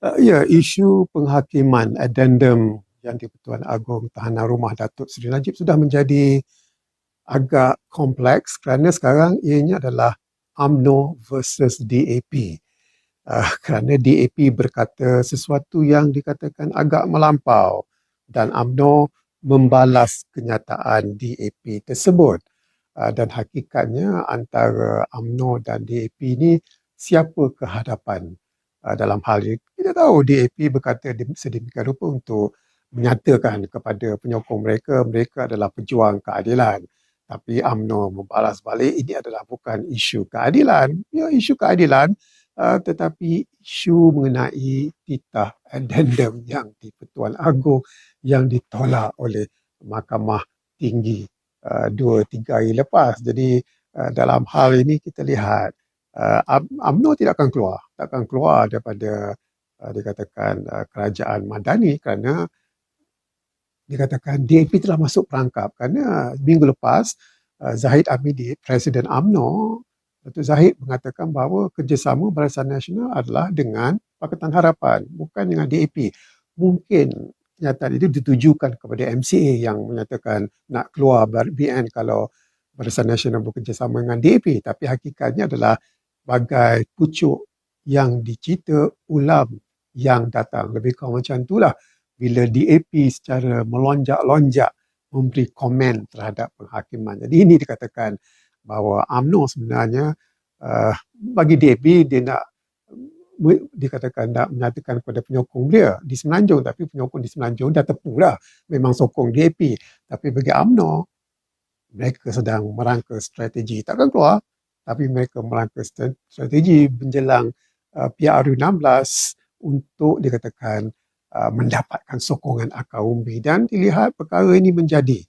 Uh, ya, isu penghakiman addendum yang di-Pertuan Agong Tahanan Rumah Datuk Seri Najib sudah menjadi agak kompleks kerana sekarang ianya adalah UMNO versus DAP. Uh, kerana DAP berkata sesuatu yang dikatakan agak melampau dan UMNO membalas kenyataan DAP tersebut. Uh, dan hakikatnya antara UMNO dan DAP ini siapa kehadapan uh, dalam hal ini. Kita tahu DAP berkata sedemikian rupa untuk menyatakan kepada penyokong mereka, mereka adalah pejuang keadilan. Tapi UMNO membalas balik, ini adalah bukan isu keadilan. Ya, isu keadilan uh, tetapi isu mengenai titah addendum yang di Pertuan Agong yang ditolak oleh Mahkamah Tinggi uh, dua tiga hari lepas. Jadi uh, dalam hal ini kita lihat uh, UMNO tidak akan keluar, tak akan keluar daripada uh, dikatakan uh, kerajaan Madani kerana dikatakan DAP telah masuk perangkap kerana minggu lepas uh, Zahid Amidi, Presiden UMNO, Datuk Zahid mengatakan bahawa kerjasama Barisan Nasional adalah dengan Pakatan Harapan, bukan dengan DAP. Mungkin kenyataan itu ditujukan kepada MCA yang menyatakan nak keluar BN kalau Barisan Nasional bekerjasama dengan DAP. Tapi hakikatnya adalah bagai pucuk yang dicita ulam yang datang. Lebih kurang macam itulah. Bila DAP secara melonjak-lonjak memberi komen terhadap penghakiman. Jadi ini dikatakan bahawa UMNO sebenarnya uh, bagi DAP dia nak dikatakan nak menyatakan kepada penyokong dia di Semenanjung. Tapi penyokong di Semenanjung dah tepu dah. Memang sokong DAP tapi bagi UMNO mereka sedang merangka strategi. Takkan keluar tapi mereka merangka strategi menjelang uh, PRU 16 untuk dikatakan uh, mendapatkan sokongan akar umbi. Dan dilihat perkara ini menjadi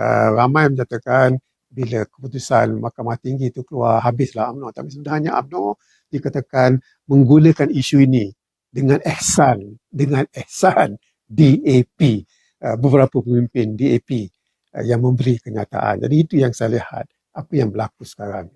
uh, ramai menyatakan bila keputusan Mahkamah Tinggi itu keluar habislah UMNO. Tapi sebenarnya UMNO dikatakan menggunakan isu ini dengan ehsan dengan ehsan DAP uh, beberapa pemimpin DAP uh, yang memberi kenyataan. Jadi itu yang saya lihat apa yang berlaku sekarang